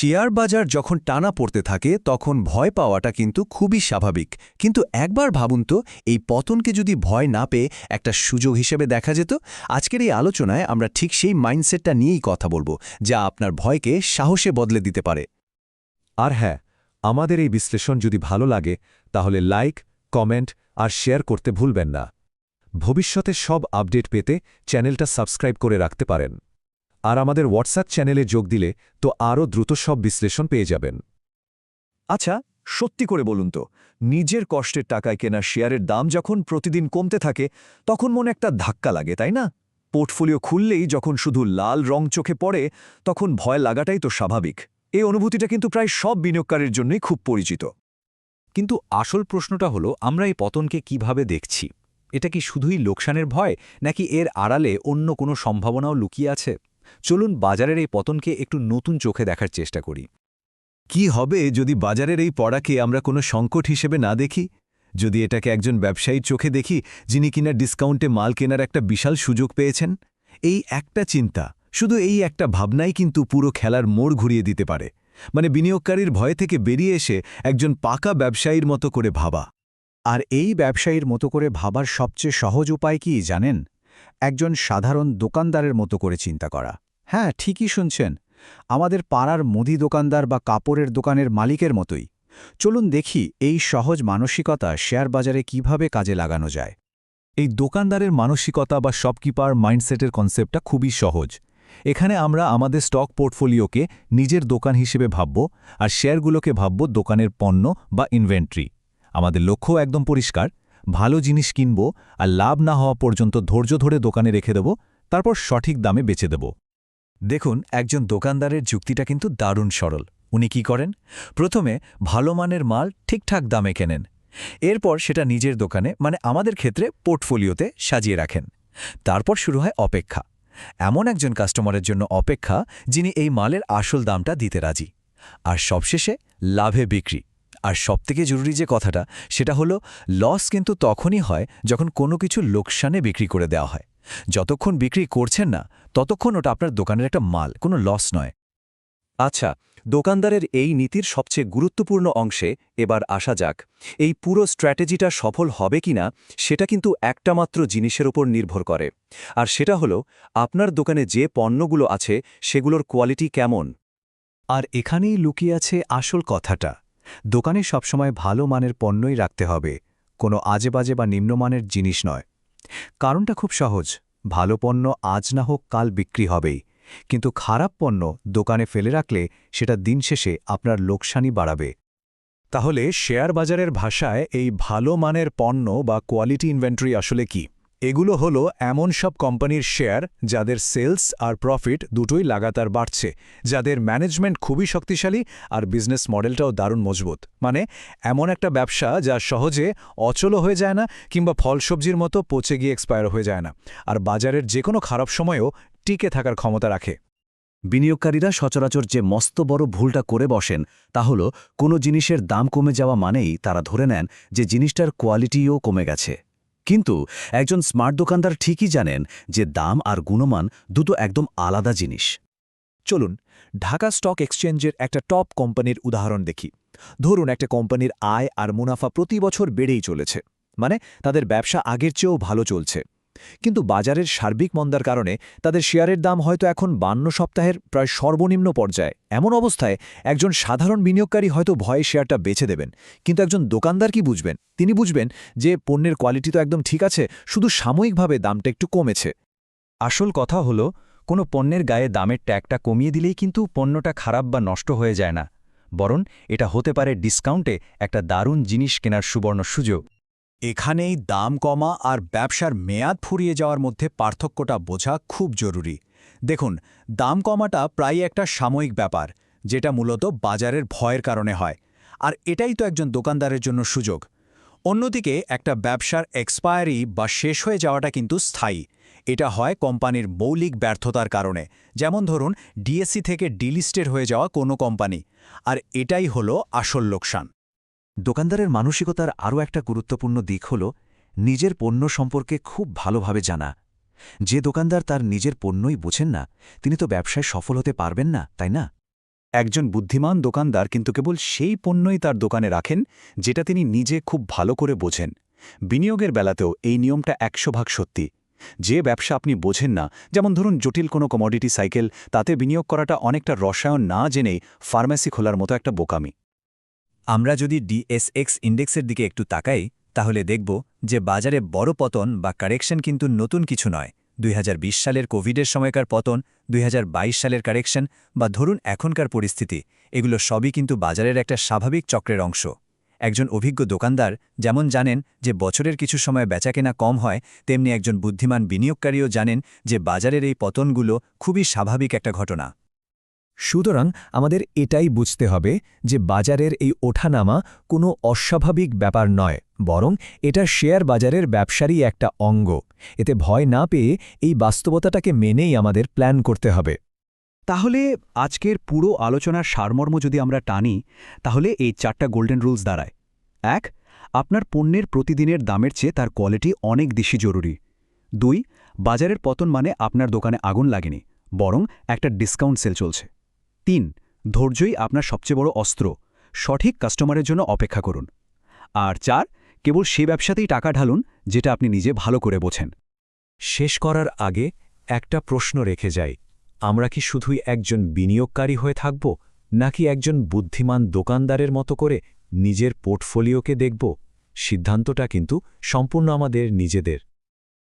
Share বাজার যখন টানা পড়তে থাকে, তখন ভয় পাওয়াটা কিন্তু খুবই স্বাভাবিক। কিন্তু একবার ভাবুন তো, এই পতনকে যদি ভয় না পেয়ে একটা সুযোগ হিসেবে দেখা যেত, আজকের এই আলোচনায় আমরা ঠিক সেই মাইন্ডসেটটা নিয়েই কথা বলব, যা আপনার ভয়কে সাহসে বদলে দিতে পারে। আর হ্যাঁ আমাদের এই বিশ্লেষণ যদি ভালো লাগে, তাহলে লাইক, কমেন্ট আর শেয়ার করতে ভুলবেন না। ভবিষ্যতে সব আপডেট পেতে চ্যানেলটা সাবস্ক্রাইব করে রাখতে পারেন। আর আমাদের হোয়াটসঅ্যাপ চ্যানেলে যোগ দিলে তো আরও দ্রুত সব বিশ্লেষণ পেয়ে যাবেন। আচ্ছা সত্যি করে বলুন তো, নিজের কষ্টের টাকায় কেনা শেয়ারের দাম যখন প্রতিদিন কমতে থাকে, তখন মনে একটা ধাক্কা লাগে, তাই না? পোর্টফোলিও খুললেই যখন শুধু লাল রং চোখে পড়ে, তখন ভয় লাগাটাই তো স্বাভাবিক। এই অনুভূতিটা কিন্তু প্রায় সব বিনিয়োগকারীর জন্যই খুব পরিচিত। কিন্তু আসল প্রশ্নটা হলো, আমরা এই পতনকে কীভাবে দেখছি? এটা কি শুধুই লোকসানের ভয়, নাকি এর আড়ালে অন্য কোনো সম্ভাবনাও লুকিয়ে আছে? চলুন বাজারের এই পতনকে একটু নতুন চোখে দেখার চেষ্টা করি। কি হবে যদি বাজারের এই পড়াকে আমরা কোনো সংকট হিসেবে না দেখি? যদি এটাকে একজন ব্যবসায়ীর চোখে দেখি, যিনি কিনা ডিসকাউন্টে মাল কেনার একটা বিশাল সুযোগ পেয়েছেন? এই একটা চিন্তা, শুধু এই একটা ভাবনাই কিন্তু পুরো খেলার মোড় ঘুরিয়ে দিতে পারে। মানে বিনিয়োগকারীর ভয় থেকে বেরিয়ে এসে একজন পাকা ব্যবসায়ীর মতো করে ভাবা। আর এই ব্যবসায়ীর মতো করে ভাবার সবচেয়ে সহজ উপায় কি জানেন? একজন সাধারণ দোকানদারের মতো করে চিন্তা করা। হ্যাঁ ঠিকই শুনছেন। আমাদের পাড়ার মুদি দোকানদার বা কাপড়ের দোকানের মালিকের মতোই। চলুন দেখি এই সহজ মানসিকতা শেয়ার বাজারে কীভাবে কাজে লাগানো যায়। এই দোকানদারের মানসিকতা বা শপকিপার মাইন্ডসেটের কনসেপ্টটা খুবই সহজ। এখানে আমরা আমাদের স্টক পোর্টফোলিওকে নিজের দোকান হিসেবে ভাবব আর শেয়ারগুলোকে ভাবব দোকানের পণ্য বা ইনভেন্টরি। আমাদের লক্ষ্য একদম পরিষ্কার, ভালো জিনিস কিনব আর লাভ না হওয়া পর্যন্ত ধৈর্য ধরে দোকানে রেখে দেব, তারপর সঠিক দামে বেচে দেব। দেখুন, একজন দোকানদারের যুক্তিটা কিন্তু দারুণ সরল। উনি কি করেন? প্রথমে ভালো মানের মাল ঠিকঠাক দামে কেনেন। এরপর সেটা নিজের দোকানে মানে আমাদের ক্ষেত্রে পোর্টফোলিওতে সাজিয়ে রাখেন। তারপর শুরু হয় অপেক্ষা। এমন একজন কাস্টমারের জন্য অপেক্ষা যিনি এই মালের আসল দামটা দিতে রাজি। আর সবশেষে লাভে বিক্রি। আর সবথেকে জরুরি যে কথাটা, সেটা হলো, লস কিন্তু তখনই হয় যখন কোনো কিছু লোকসানে বিক্রি করে দেওয়া হয়। যতক্ষণ বিক্রি করছেন না, ততক্ষণ ওটা আপনার দোকানের একটা মাল, কোনো লস নয়। আচ্ছা দোকানদারের এই নীতির সবচেয়ে গুরুত্বপূর্ণ অংশে এবার আসা যাক। এই পুরো স্ট্র্যাটেজিটা সফল হবে কিনা, সেটা কিন্তু একটা মাত্র জিনিসের উপর নির্ভর করে। আর সেটা হলো, আপনার দোকানে যে পণ্যগুলো আছে, সেগুলোর কোয়ালিটি কেমন? আর এখানেই লুকিয়ে আছে আসল কথাটা। দোকানে সবসময় ভালো মানের পণ্যই রাখতে হবে। কোনো আজেবাজে বা নিম্নমানের জিনিস নয়। কারণটা খুব সহজ। ভালো পণ্য আজ না হোক কাল বিক্রি হবেই। কিন্তু খারাপ পণ্য দোকানে ফেলে রাখলে সেটা দিন শেষে আপনার লোকসানই বাড়াবে। তাহলে শেয়ার বাজারের ভাষায় এই ভালো মানের পণ্য বা কোয়ালিটি ইনভেন্টরি আসলে কি? এগুলো হলো এমন সব কোম্পানির শেয়ার যাদের সেলস আর প্রফিট দুটোই লাগাতার বাড়ছে, যাদের ম্যানেজমেন্ট খুবই শক্তিশালী আর বিজনেস মডেলটাও দারুণ মজবুত। মানে এমন একটা ব্যবসা যা সহজে অচল হয়ে যায় না কিংবা ফলসবজির মতো পচে গিয়ে এক্সপায়ার হয়ে যায় না, আর বাজারের যে কোনো খারাপ সময়েও টিকে থাকার ক্ষমতা রাখে। বিনিয়োগকারীরা সচরাচর যে মস্ত বড় ভুলটা করে বসেন, তা হল কোনো জিনিসের দাম কমে যাওয়া মানেই তারা ধরে নেন যে জিনিসটার কোয়ালিটিও কমে গেছে। কিন্তু একজন স্মার্ট দোকানদার ঠিকই জানেন যে দাম আর গুণমান দুটো একদম আলাদা জিনিস। চলুন, ঢাকা স্টক এক্সচেঞ্জের একটা টপ কোম্পানির উদাহরণ দেখি। ধরুন, একটা কোম্পানির আয় আর মুনাফা প্রতি বছর বেড়েই চলেছে। মানে তাদের ব্যবসা আগের চেয়েও ভালো চলছে। কিন্তু বাজারের সার্বিক মন্দার কারণে তাদের শেয়ারের দাম হয়তো এখন বান্ন সপ্তাহের প্রায় সর্বনিম্ন পর্যায়ে। এমন অবস্থায় একজন সাধারণ বিনিয়োগকারী হয়তো ভয়ে শেয়ারটা বেছে দেবেন। কিন্তু একজন দোকানদার কি বুঝবেন? তিনি বুঝবেন যে পণ্যের কোয়ালিটি তো একদম ঠিক আছে, শুধু সাময়িকভাবে দামটা একটু কমেছে। আসল কথা হলো, কোনো পণ্যের গায়ে দামের ট্যাগটা কমিয়ে দিলেই কিন্তু পণ্যটা খারাপ বা নষ্ট হয়ে যায় না। বরং এটা হতে পারে ডিসকাউন্টে একটা দারুণ জিনিস কেনার সুবর্ণ সুযোগ। এখানেই দাম কমা আর ব্যবসার মেয়াদ ফুরিয়ে যাওয়ার মধ্যে পার্থক্যটা বোঝা খুব জরুরি। দেখুন, দাম কমাটা প্রায় একটা সাময়িক ব্যাপার, যেটা মূলত বাজারের ভয়ের কারণে হয়। আর এটাই তো একজন দোকানদারের জন্য সুযোগ। অন্যদিকে, একটা ব্যবসার এক্সপায়ারি বা শেষ হয়ে যাওয়াটা কিন্তু স্থায়ী। এটা হয় কোম্পানির মৌলিক ব্যর্থতার কারণে। যেমন ধরুন, ডিএসসি থেকে ডিলিস্টেড হয়ে যাওয়া কোনো কোম্পানি। আর এটাই হলো আসল লোকসান। দোকানদারের মানসিকতার আরও একটা গুরুত্বপূর্ণ দিক হল, নিজের পণ্য সম্পর্কে খুব ভালোভাবে জানা। যে দোকানদার তার নিজের পণ্যই বোঝেন না, তিনি তো ব্যবসায় সফল হতে পারবেন না, তাই না? একজন বুদ্ধিমান দোকানদার কিন্তু কেবল সেই পণ্যই তার দোকানে রাখেন, যেটা তিনি নিজে খুব ভালো করে বোঝেন। বিনিয়োগের বেলাতেও এই নিয়মটা একশো ভাগ সত্যি। যে ব্যবসা আপনি বোঝেন না, যেমন ধরুন জটিল কোনো কমোডিটি সাইকেল তাতে বিনিয়োগ করাটা অনেকটা রসায়ন না জেনেই ফার্মেসি খোলার মতো একটা বোকামি। আমরা যদি ডিএসএক্স ইন্ডেক্সের দিকে একটু তাকাই, তাহলে দেখব যে বাজারে বড় পতন বা কারেকশন কিন্তু নতুন কিছু নয়। দুই সালের কোভিডের সময়কার পতন, দুই হাজার বাইশ সালের কারেকশন বা ধরুন এখনকার পরিস্থিতি, এগুলো সবই কিন্তু বাজারের একটা স্বাভাবিক চক্রের অংশ। একজন অভিজ্ঞ দোকানদার যেমন জানেন যে বছরের কিছু সময় বেচাকেনা কম হয়, তেমনি একজন বুদ্ধিমান বিনিয়োগকারীও জানেন যে বাজারের এই পতনগুলো খুবই স্বাভাবিক একটা ঘটনা। সুতরাং আমাদের এটাই বুঝতে হবে যে বাজারের এই ওঠানামা কোনো অস্বাভাবিক ব্যাপার নয়, বরং এটা শেয়ার বাজারের ব্যবসারই একটা অঙ্গ। এতে ভয় না পেয়ে এই বাস্তবতাটাকে মেনেই আমাদের প্ল্যান করতে হবে। তাহলে আজকের পুরো আলোচনার সারমর্ম যদি আমরা টানি, তাহলে এই চারটা গোল্ডেন রুলস দাঁড়ায়। এক, আপনার পণ্যের প্রতিদিনের দামের চেয়ে তার কোয়ালিটি অনেক বেশি জরুরি। দুই, বাজারের পতন মানে আপনার দোকানে আগুন লাগেনি, বরং একটা ডিসকাউন্ট সেল চলছে। তিন, ধৈর্যই আপনার সবচেয়ে বড় অস্ত্র। সঠিক কাস্টমারের জন্য অপেক্ষা করুন। আর চার, কেবল সে ব্যবসাতেই টাকা ঢালুন, যেটা আপনি নিজে ভালো করে বোঝেন। শেষ করার আগে একটা প্রশ্ন রেখে যাই। আমরা কি শুধুই একজন বিনিয়োগকারী হয়ে থাকব, নাকি একজন বুদ্ধিমান দোকানদারের মতো করে নিজের পোর্টফোলিওকে দেখব? সিদ্ধান্তটা কিন্তু সম্পূর্ণ আমাদের, নিজেদের।